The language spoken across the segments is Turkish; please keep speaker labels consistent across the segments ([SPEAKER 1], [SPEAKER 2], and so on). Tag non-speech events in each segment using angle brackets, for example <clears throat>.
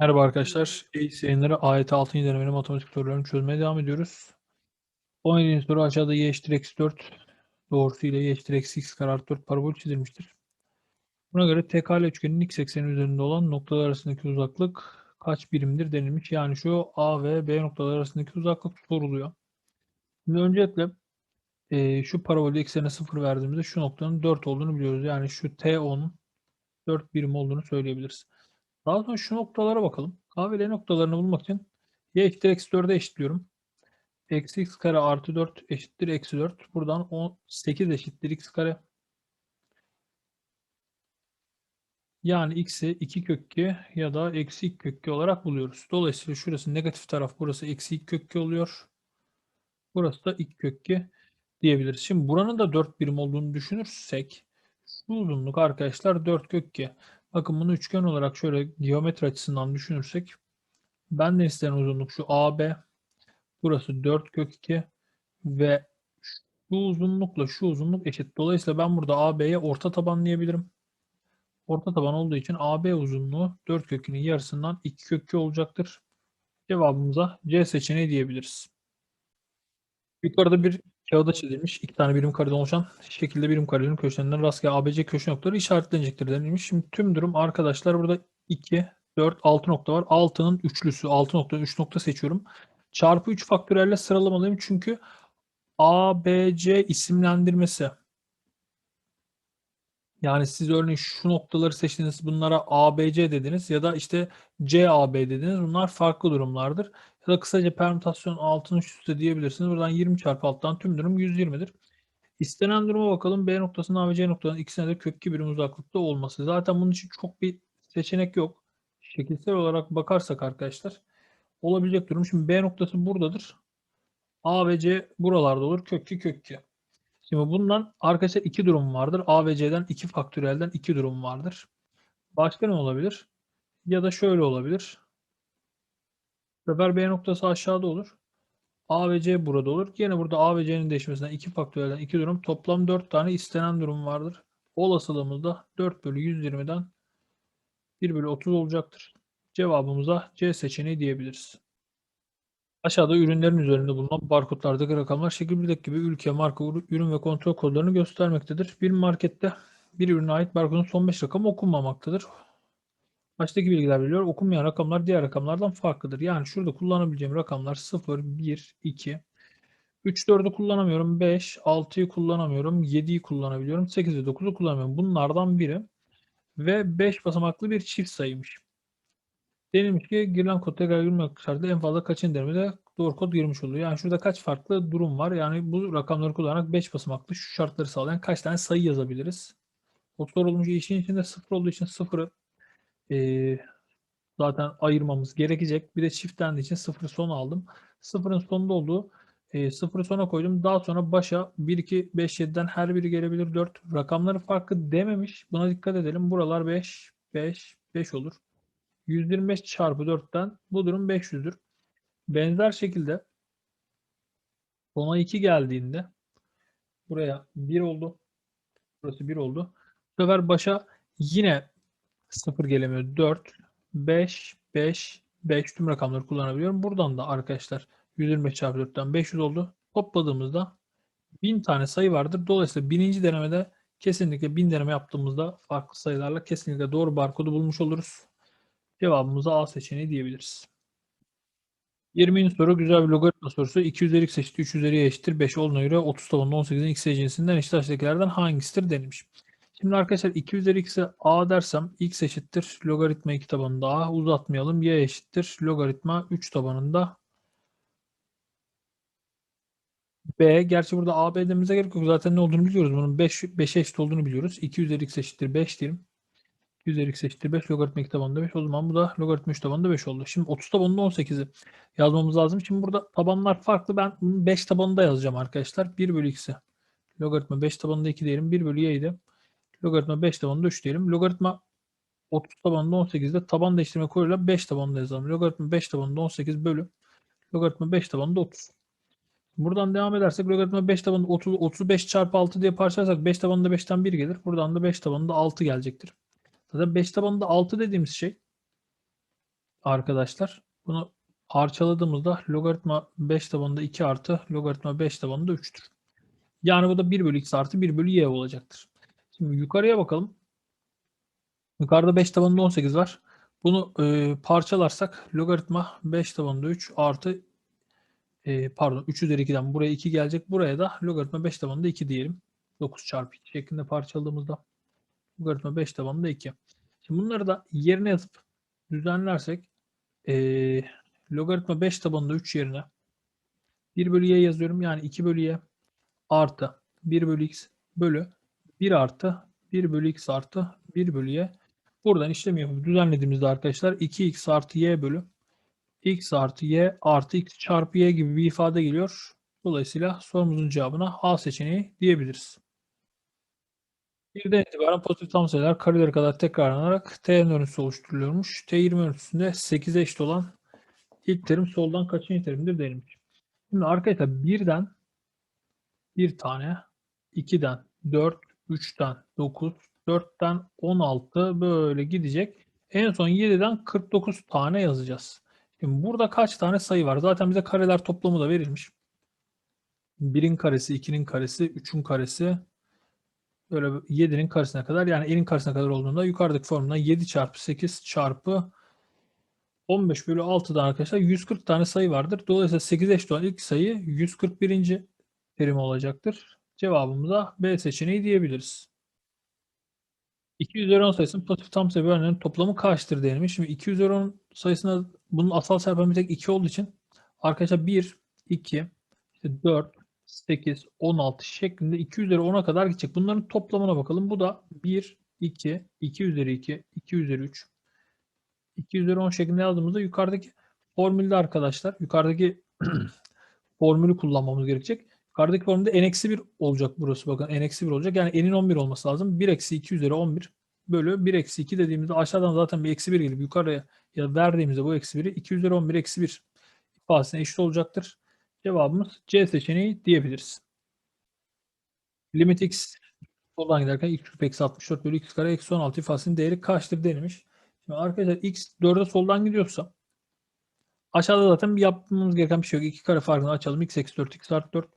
[SPEAKER 1] Merhaba arkadaşlar. Eğitim yayınları AYT 6. denemenin matematik sorularını çözmeye devam ediyoruz. 17. soru aşağıda y eşittir eksi 4 doğrusu ile y eşittir eksi x kare artı 4 parabol çizilmiştir. Buna göre tekale üçgenin x ekseni üzerinde olan noktalar arasındaki uzaklık kaç birimdir denilmiş. Yani şu A ve B noktalar arasındaki uzaklık soruluyor. Şimdi öncelikle e, şu parabolde eksene 0 verdiğimizde şu noktanın 4 olduğunu biliyoruz. Yani şu T10'un 4 birim olduğunu söyleyebiliriz. Daha sonra şu noktalara bakalım. A ve L noktalarını bulmak için y eşittir eksi 4'e eşitliyorum. Eksi x kare artı 4 eşittir eksi 4. Buradan 18 eşittir x kare. Yani x'i 2 kök 2 ya da eksi 2 kök 2 olarak buluyoruz. Dolayısıyla şurası negatif taraf burası eksi 2 kök 2 oluyor. Burası da 2 kök 2 diyebiliriz. Şimdi buranın da 4 birim olduğunu düşünürsek şu uzunluk arkadaşlar 4 kök 2. Bakın bunu üçgen olarak şöyle geometri açısından düşünürsek benden istenen uzunluk şu AB. Burası 4 kök 2 ve şu uzunlukla şu uzunluk eşit. Dolayısıyla ben burada AB'ye orta taban diyebilirim. Orta taban olduğu için AB uzunluğu 4 kökünün yarısından 2 kök 2 olacaktır. Cevabımıza C seçeneği diyebiliriz. Yukarıda bir kağıda çizilmiş. iki tane birim kareden oluşan şekilde birim karelerin köşelerinden rastgele ABC köşe noktaları işaretlenecektir denilmiş. Şimdi tüm durum arkadaşlar burada 2, 4, 6 nokta var. 6'nın üçlüsü 6 nokta 3 nokta seçiyorum. Çarpı 3 faktöriyelle sıralamalıyım çünkü ABC isimlendirmesi yani siz örneğin şu noktaları seçtiniz bunlara ABC dediniz ya da işte CAB dediniz. Bunlar farklı durumlardır. Ya da kısaca permütasyon altın üst diyebilirsiniz. Buradan 20 çarpı alttan tüm durum 120'dir. İstenen duruma bakalım. B noktasının A ve C noktasının ikisine de kök 2 birim uzaklıkta olması. Zaten bunun için çok bir seçenek yok. Şekilsel olarak bakarsak arkadaşlar olabilecek durum. Şimdi B noktası buradadır. A ve C buralarda olur. Kök 2 kök 2. Şimdi bundan arkadaşlar iki durum vardır. A ve C'den iki faktöriyelden iki durum vardır. Başka ne olabilir? Ya da şöyle olabilir. Sefer B noktası aşağıda olur. A ve C burada olur. Yine burada A ve C'nin değişmesinden iki faktöriyelden iki durum. Toplam 4 tane istenen durum vardır. Olasılığımız da 4 bölü 120'den 1 bölü 30 olacaktır. Cevabımıza C seçeneği diyebiliriz. Aşağıda ürünlerin üzerinde bulunan barkodlardaki rakamlar şekil 1'deki gibi ülke, marka, ürün ve kontrol kodlarını göstermektedir. Bir markette bir ürüne ait barkodun son 5 rakamı okunmamaktadır. Baştaki bilgiler veriliyor. Okunmayan rakamlar diğer rakamlardan farklıdır. Yani şurada kullanabileceğim rakamlar 0, 1, 2, 3, 4'ü kullanamıyorum. 5, 6'yı kullanamıyorum. 7'yi kullanabiliyorum. 8 ve 9'u kullanamıyorum. Bunlardan biri ve 5 basamaklı bir çift sayıymış. Denilmiş ki girilen kod tekrar girmek şartıyla en fazla kaçın derimede doğru kod girmiş oluyor. Yani şurada kaç farklı durum var. Yani bu rakamları kullanarak 5 basamaklı şu şartları sağlayan kaç tane sayı yazabiliriz? O sorulmuş işin içinde 0 olduğu için 0'ı e, zaten ayırmamız gerekecek. Bir de çift dendiği için 0'ı son aldım. 0'ın sonunda olduğu e, 0'ı sona koydum. Daha sonra başa 1, 2, 5, 7'den her biri gelebilir 4. Rakamları farklı dememiş. Buna dikkat edelim. Buralar 5, 5, 5 olur. 125 çarpı 4'ten bu durum 500'dür. Benzer şekilde sona 2 geldiğinde buraya 1 oldu. Burası 1 oldu. Bu sefer başa yine 0 gelemiyor. 4, 5, 5, 5 tüm rakamları kullanabiliyorum. Buradan da arkadaşlar 125 çarpı 4'ten 500 oldu. Topladığımızda 1000 tane sayı vardır. Dolayısıyla birinci denemede kesinlikle 1000 deneme yaptığımızda farklı sayılarla kesinlikle doğru barkodu bulmuş oluruz. Cevabımıza A seçeneği diyebiliriz. 20. soru güzel bir logaritma sorusu. 2 üzeri x eşittir 3 üzeri y eşittir 5 olduğuna göre 30 tabanında 18'in x cinsinden eşit aşağıdakilerden hangisidir denilmiş. Şimdi arkadaşlar 2 üzeri x'e a dersem x eşittir logaritma 2 tabanında a uzatmayalım. y eşittir logaritma 3 tabanında b. Gerçi burada a b dememize gerek yok. Zaten ne olduğunu biliyoruz. Bunun 5, 5'e eşit olduğunu biliyoruz. 2 üzeri x eşittir 5 diyelim. 2 üzeri x eşittir 5 logaritma 2 tabanında 5. O zaman bu da logaritma 3 tabanında 5 oldu. Şimdi 30 tabanında 18'i yazmamız lazım. Şimdi burada tabanlar farklı. Ben bunu 5 tabanında yazacağım arkadaşlar. 1 bölü x'i. Logaritma 5 tabanında 2 diyelim. 1 bölü y'ydi. Logaritma 5 tabanında 3 diyelim. Logaritma 30 tabanında 18'de taban değiştirme kuruyla 5 tabanında yazalım. Logaritma 5 tabanında 18 bölü. Logaritma 5 tabanında 30. Buradan devam edersek logaritma 5 tabanında 30, 35 çarpı 6 diye parçalarsak 5 tabanında 5'ten 1 gelir. Buradan da 5 tabanında 6 gelecektir. Zaten 5 tabanında 6 dediğimiz şey arkadaşlar bunu parçaladığımızda logaritma 5 tabanında 2 artı logaritma 5 tabanında 3'tür. Yani bu da 1 bölü x artı 1 bölü y olacaktır. Şimdi yukarıya bakalım. Yukarıda 5 tabanında 18 var. Bunu e, parçalarsak logaritma 5 tabanında 3 artı e, pardon 3 üzeri 2'den buraya 2 gelecek. Buraya da logaritma 5 tabanında 2 diyelim. 9 çarpı 2 şeklinde parçaladığımızda logaritma 5 tabanında 2. Şimdi bunları da yerine yazıp düzenlersek e, logaritma 5 tabanında 3 yerine 1 bölü y yazıyorum. Yani 2 bölü y artı 1 bölü x bölü 1 artı 1 bölü x artı 1 bölü y. Buradan işlemi yapıp düzenlediğimizde arkadaşlar 2x artı y bölü x artı y artı x çarpı y gibi bir ifade geliyor. Dolayısıyla sorumuzun cevabına A seçeneği diyebiliriz. Birden itibaren pozitif tam sayılar kareleri kadar tekrarlanarak T'nin örüntüsü oluşturuluyormuş. T20 örüntüsünde 8'e eşit olan ilk terim soldan kaçıncı terimdir denilmiş. Şimdi arkadaşlar birden bir tane, 2'den 4, 3'ten 9, 4'ten 16 böyle gidecek. En son 7'den 49 tane yazacağız. Şimdi burada kaç tane sayı var? Zaten bize kareler toplamı da verilmiş. 1'in karesi, 2'nin karesi, 3'ün karesi, böyle 7'nin karesine kadar yani n'in karesine kadar olduğunda yukarıdaki formülden 7 çarpı 8 çarpı 15 bölü 6'da arkadaşlar 140 tane sayı vardır. Dolayısıyla 8 eşit olan ilk sayı 141. terim olacaktır. Cevabımıza B seçeneği diyebiliriz. 2 üzeri 10 sayısının pozitif tam sayı bölenlerin toplamı kaçtır denilmiş. Şimdi 2 üzeri 10 sayısına bunun asal çarpanı tek 2 olduğu için arkadaşlar 1, 2, işte 4, 8, 16 şeklinde 2 üzeri 10'a kadar gidecek. Bunların toplamına bakalım. Bu da 1, 2, 2 üzeri 2, 2 üzeri 3, 2 üzeri 10 şeklinde yazdığımızda yukarıdaki formülde arkadaşlar yukarıdaki <clears throat> formülü kullanmamız gerekecek. Yukarıdaki formülde n-1 olacak burası. Bakın n-1 olacak. Yani n'in 11 olması lazım. 1 eksi 2 üzeri 11 bölü 1 eksi 2 dediğimizde aşağıdan zaten bir eksi 1 gelip yukarıya ya verdiğimizde bu eksi 1'i 2 üzeri 11 eksi 1 ifadesine eşit olacaktır. Cevabımız C seçeneği diyebiliriz. Limit x soldan giderken x küp eksi 64 bölü x kare eksi 16 ifadesinin değeri kaçtır denilmiş. Şimdi arkadaşlar x 4'e soldan gidiyorsa aşağıda zaten bir yapmamız gereken bir şey yok. 2 kare farkını açalım. x eksi 4 x artı 4.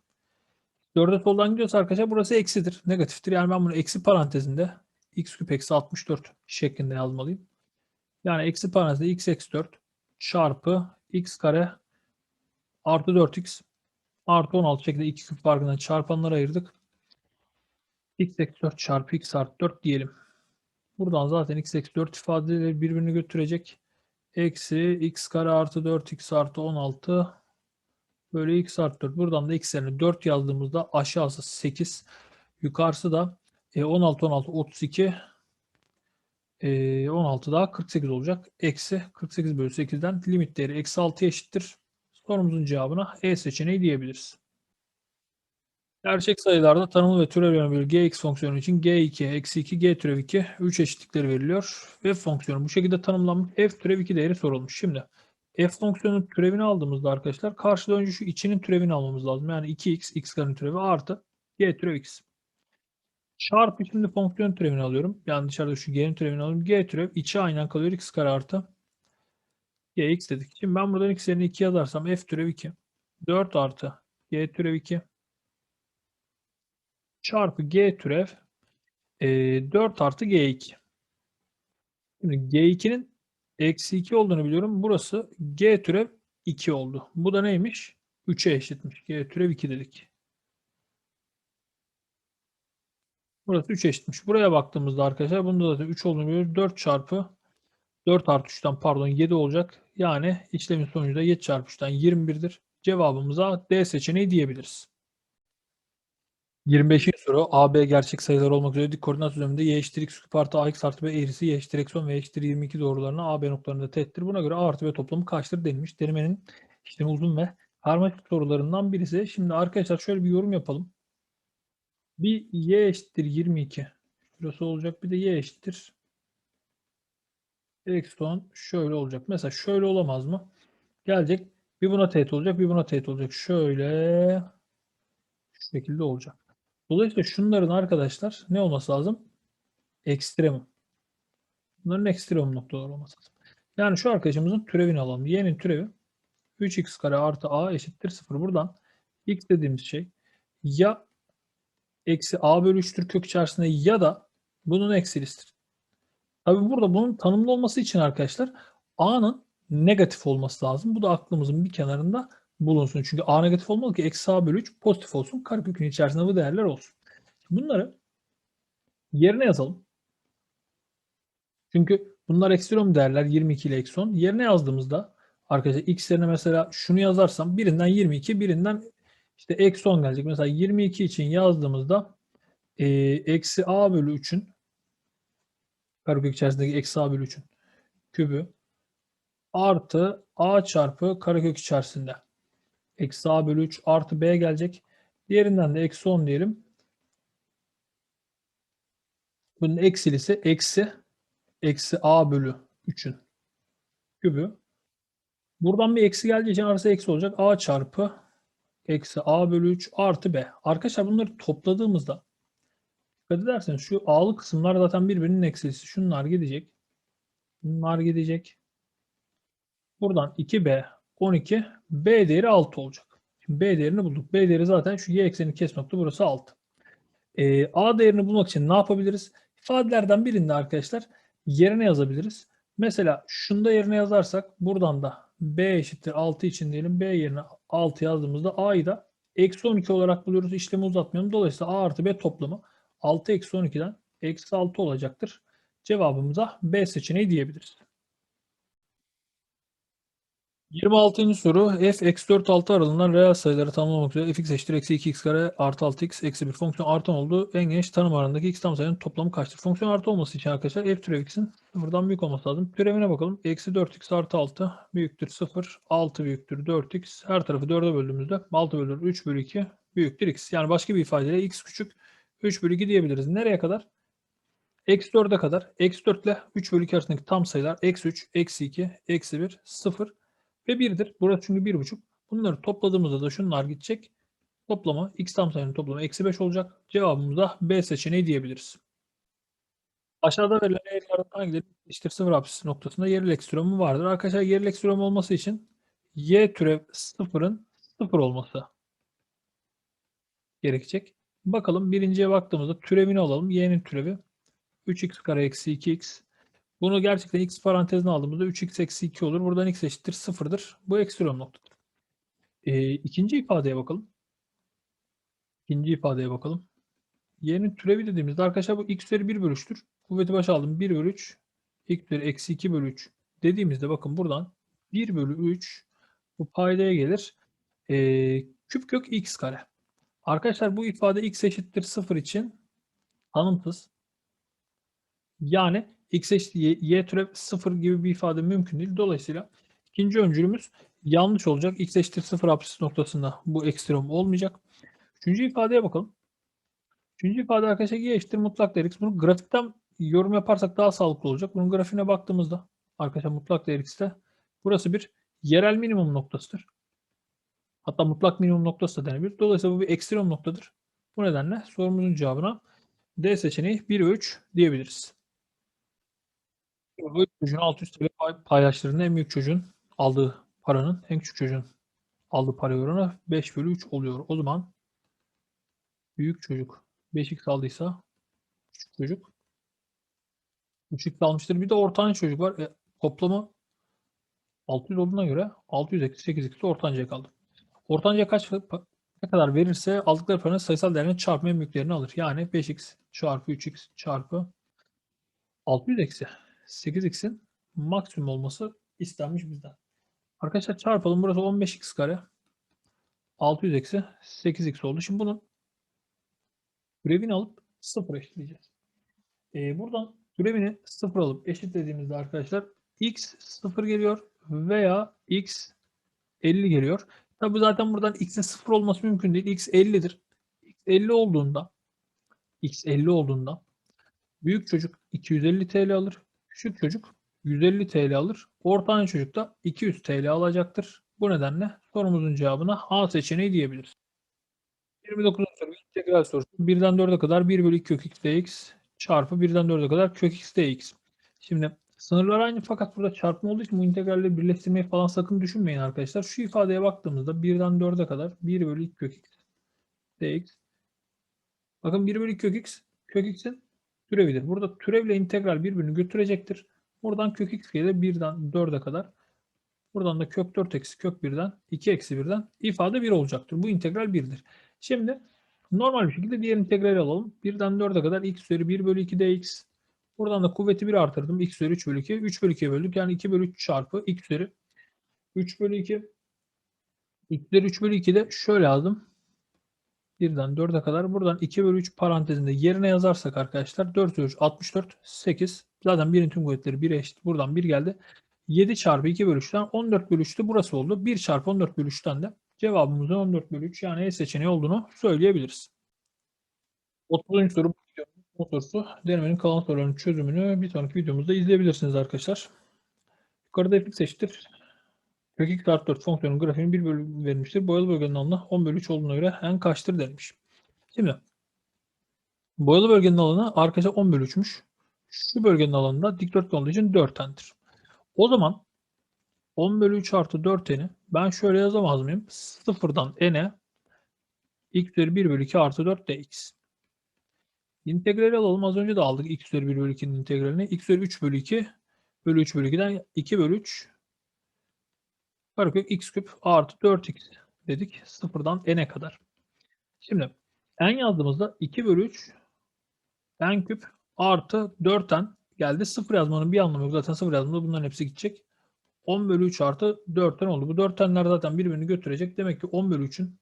[SPEAKER 1] 4'e soldan gidiyorsa arkadaşlar burası eksidir. Negatiftir. Yani ben bunu eksi parantezinde x küp eksi 64 şeklinde yazmalıyım. Yani eksi parantezinde x eksi 4 çarpı x kare artı 4x artı 16 şekilde 2 küp farkından çarpanlara ayırdık. x eksi 4 çarpı x artı 4 diyelim. Buradan zaten x eksi 4 ifadeleri birbirini götürecek. Eksi x kare artı 4x artı 16 bölü x artı 4. Buradan da x'lerini 4 yazdığımızda aşağısı 8. Yukarısı da 16 16 32 16 daha 48 olacak. Eksi 48 bölü 8'den limit değeri eksi 6 eşittir. Sorumuzun cevabına E seçeneği diyebiliriz. Gerçek sayılarda tanımlı ve türev bölü gx fonksiyonu için g2 eksi 2 g türev 2 3 eşitlikleri veriliyor. f fonksiyonu bu şekilde tanımlanmış. f türev 2 değeri sorulmuş. Şimdi f fonksiyonun türevini aldığımızda arkadaşlar karşıda önce şu içinin türevini almamız lazım. Yani 2x x karenin türevi artı g türev x. Çarpı şimdi fonksiyon türevini alıyorum. Yani dışarıda şu g'nin türevini alıyorum. g türev içi aynen kalıyor x kare artı gx dedik. Şimdi ben buradan x yerine 2 yazarsam f türev 2. 4 artı g türev 2 çarpı g türev e, 4 artı g2. Şimdi g2'nin eksi 2 olduğunu biliyorum. Burası g türev 2 oldu. Bu da neymiş? 3'e eşitmiş. G türev 2 dedik. Burası 3 eşitmiş. Buraya baktığımızda arkadaşlar bunda zaten 3 olduğunu biliyoruz. 4 çarpı 4 artı 3'ten pardon 7 olacak. Yani işlemin sonucu da 7 çarpı 3'ten 21'dir. Cevabımıza D seçeneği diyebiliriz. 25. soru AB gerçek sayılar olmak üzere dik koordinat düzleminde y eşittir x küp artı ax artı b eğrisi y eşittir eksi 10 ve eşittir 22 doğrularına AB noktalarında teğettir. Buna göre a artı b toplamı kaçtır denilmiş. Denemenin işlemi uzun ve karmaşık sorularından birisi. Şimdi arkadaşlar şöyle bir yorum yapalım. Bir y eşittir 22. Şurası olacak. Bir de y eşittir eksi 10 şöyle olacak. Mesela şöyle olamaz mı? Gelecek. Bir buna teğet olacak. Bir buna teğet olacak. Şöyle şu şekilde olacak. Dolayısıyla şunların arkadaşlar ne olması lazım? Ekstremum. Bunların ekstremum noktaları olması lazım. Yani şu arkadaşımızın türevini alalım. Y'nin türevi 3x kare artı a eşittir 0. Buradan x dediğimiz şey ya eksi a bölü 3'tür kök içerisinde ya da bunun eksilisidir. Tabi burada bunun tanımlı olması için arkadaşlar a'nın negatif olması lazım. Bu da aklımızın bir kenarında bulunsun. Çünkü a negatif olmalı ki eksi a bölü 3 pozitif olsun. Karekökün içerisinde bu değerler olsun. Bunları yerine yazalım. Çünkü bunlar ekstrem değerler 22 ile eksi 10. Yerine yazdığımızda arkadaşlar x yerine mesela şunu yazarsam birinden 22 birinden işte eksi 10 gelecek. Mesela 22 için yazdığımızda e, eksi a bölü 3'ün karekök içerisindeki eksi a bölü 3'ün kübü artı a çarpı karekök içerisinde eksi a bölü 3 artı b gelecek. Diğerinden de eksi 10 diyelim. Bunun eksilisi eksi eksi a bölü 3'ün kübü. Buradan bir eksi geldiği için arası eksi olacak. a çarpı eksi a bölü 3 artı b. Arkadaşlar bunları topladığımızda dikkat ederseniz şu a'lı kısımlar zaten birbirinin eksilisi. Şunlar gidecek. Bunlar gidecek. Buradan 2b 12 b değeri 6 olacak. Şimdi b değerini bulduk. b değeri zaten şu y eksenini kes nokta burası 6. Ee, a değerini bulmak için ne yapabiliriz? İfadelerden birinde arkadaşlar yerine yazabiliriz. Mesela şunda yerine yazarsak buradan da b eşittir 6 için diyelim. b yerine 6 yazdığımızda a'yı da eksi 12 olarak buluyoruz. İşlemi uzatmayalım. Dolayısıyla a artı b toplamı 6 eksi 12'den eksi 6 olacaktır. Cevabımıza b seçeneği diyebiliriz. 26. soru f eksi 4 6 aralığından reel sayıları tanımlamak üzere fx eşittir eksi 2x kare artı 6x eksi 1 fonksiyon artan olduğu en geniş tanım arasındaki x tam sayının toplamı kaçtır? Fonksiyon artı olması için arkadaşlar f türev x'in sıfırdan büyük olması lazım. Türevine bakalım. Eksi 4x artı 6 büyüktür 0. 6 büyüktür 4x. Her tarafı 4'e böldüğümüzde 6 bölü 3 bölü 2 büyüktür x. Yani başka bir ifadeyle x küçük 3 bölü 2 diyebiliriz. Nereye kadar? Eksi 4'e kadar. Eksi 4 ile 3 bölü 2 arasındaki tam sayılar eksi 3, eksi 2, eksi 1, 0 ve 1'dir. Burası çünkü 1,5. Bunları topladığımızda da şunlar gidecek. Toplama x tam sayının toplamı eksi 5 olacak. Cevabımız da B seçeneği diyebiliriz. Aşağıda verilen eğrilerden hangileri eşittir 0 apsisi noktasında yerel ekstremi vardır. Arkadaşlar yerel ekstrem olması için y türev 0'ın 0 olması gerekecek. Bakalım birinciye baktığımızda türevini alalım. y'nin türevi 3x kare eksi 2x bunu gerçekten x parantezine aldığımızda 3x eksi 2 olur. Buradan x eşittir 0'dır. Bu ekstrem noktadır. E, ikinci ifadeye bakalım. İkinci ifadeye bakalım. Y'nin türevi dediğimizde arkadaşlar bu x üzeri 1 bölü 3'tür. Kuvveti başa aldım 1 bölü 3. x üzeri eksi 2 bölü 3 dediğimizde bakın buradan 1 bölü 3 bu paydaya gelir. E, küp kök x kare. Arkadaşlar bu ifade x eşittir 0 için tanımsız. Yani x eşittir y, y türev 0 gibi bir ifade mümkün değil. Dolayısıyla ikinci öncülümüz yanlış olacak. x eşittir 0 apsis noktasında bu ekstrem olmayacak. Üçüncü ifadeye bakalım. Üçüncü ifade arkadaşlar y eşittir mutlak değer x. Bunu grafikten yorum yaparsak daha sağlıklı olacak. Bunun grafiğine baktığımızda arkadaşlar mutlak değer x'te burası bir yerel minimum noktasıdır. Hatta mutlak minimum noktası da denebilir. Dolayısıyla bu bir ekstrem noktadır. Bu nedenle sorumuzun cevabına D seçeneği 1 ve 3 diyebiliriz. Bu çocuğun 600 TL paylaştığında en büyük çocuğun aldığı paranın en küçük çocuğun aldığı para oranı 5 bölü 3 oluyor. O zaman büyük çocuk 5x aldıysa küçük çocuk 3x almıştır. Bir de ortanca çocuk var. E, toplamı 600 olduğuna göre 600 eksi 8x ortancaya kaldı. Ortancaya kaç ne kadar verirse aldıkları paranın sayısal değerinin çarpma en büyüklerini alır. Yani 5x çarpı 3x çarpı 600 eksi 8x'in maksimum olması istenmiş bizden. Arkadaşlar çarpalım. Burası 15x kare. 600 eksi 8x oldu. Şimdi bunun türevini alıp 0 eşitleyeceğiz. Ee, buradan türevini 0 alıp eşitlediğimizde arkadaşlar x 0 geliyor veya x 50 geliyor. Tabi zaten buradan x'in 0 olması mümkün değil. x 50'dir. x 50 olduğunda x 50 olduğunda büyük çocuk 250 TL alır. Küçük çocuk 150 TL alır. Ortanca çocuk da 200 TL alacaktır. Bu nedenle sorumuzun cevabına A seçeneği diyebiliriz. 29. soru integral sorusu. 1'den 4'e kadar 1 bölü 2 kök x dx çarpı 1'den 4'e kadar kök x dx. Şimdi Sınırlar aynı fakat burada çarpma olduğu için bu integralleri birleştirmeyi falan sakın düşünmeyin arkadaşlar. Şu ifadeye baktığımızda 1'den 4'e kadar 1 bölü 2 kök x dx. Bakın 1 bölü 2 kök x kök x'in türevidir. Burada türevle integral birbirini götürecektir. Buradan kök x gelir 1'den 4'e kadar. Buradan da kök 4 eksi kök 1'den 2 eksi 1'den ifade 1 olacaktır. Bu integral 1'dir. Şimdi normal bir şekilde diğer integrali alalım. 1'den 4'e kadar x üzeri 1 bölü 2 dx. Buradan da kuvveti 1 artırdım. x üzeri 3 bölü 2. 3 bölü 2'ye böldük. Yani 2 bölü 3 çarpı x üzeri 3 bölü 2. x üzeri 3 bölü 2 de şöyle yazdım. 1'den 4'e kadar. Buradan 2 bölü 3 parantezinde yerine yazarsak arkadaşlar 4 üzeri 3 64 8. Zaten 1'in tüm kuvvetleri 1'e eşit. Buradan 1 geldi. 7 çarpı 2 bölü 3'ten 14 bölü 3'te burası oldu. 1 çarpı 14 bölü 3'ten de cevabımızın 14 bölü 3 yani E seçeneği olduğunu söyleyebiliriz. 30. soru bu sorusu. Denemenin kalan sorularının çözümünü bir sonraki videomuzda izleyebilirsiniz arkadaşlar. Yukarıda fx eşittir. Kök x artı 4 fonksiyonun grafiğinin 1 bölü verilmiştir. Boyalı bölgenin alanı 10 bölü 3 olduğuna göre n kaçtır denilmiş. Şimdi boyalı bölgenin alanı arkadaşlar 10 bölü 3'müş. Şu bölgenin alanında dikdörtgen olduğu için 4 n'tir. O zaman 10 bölü 3 artı 4n'i ben şöyle yazamaz mıyım? Sıfırdan n'e x üzeri 1 bölü 2 artı 4 dx. İntegrali alalım. Az önce de aldık x üzeri 1 bölü 2'nin integralini. x üzeri 3 bölü 2 bölü 3 bölü 2'den 2 bölü 3 karekök x küp artı 4x dedik. Sıfırdan n'e kadar. Şimdi n yazdığımızda 2 bölü 3 n küp artı 4n geldi. Sıfır yazmanın bir anlamı yok. Zaten sıfır yazdığımda bunların hepsi gidecek. 10 bölü 3 artı 4'ten oldu. Bu 4'tenler zaten birbirini götürecek. Demek ki 10 bölü 3'ün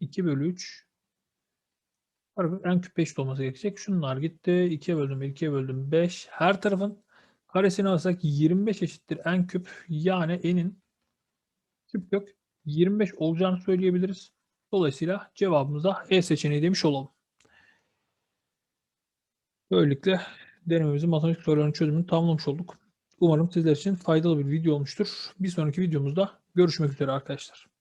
[SPEAKER 1] 2 bölü 3 en küp 5 olması gerekecek. Şunlar gitti. 2'ye böldüm 1, 2'ye böldüm 5. Her tarafın karesini alırsak 25 eşittir en küp. Yani n'in küp kök 25 olacağını söyleyebiliriz. Dolayısıyla cevabımıza E seçeneği demiş olalım. Böylelikle denememizin matematik sorularının çözümünü tamamlamış olduk. Umarım sizler için faydalı bir video olmuştur. Bir sonraki videomuzda görüşmek üzere arkadaşlar.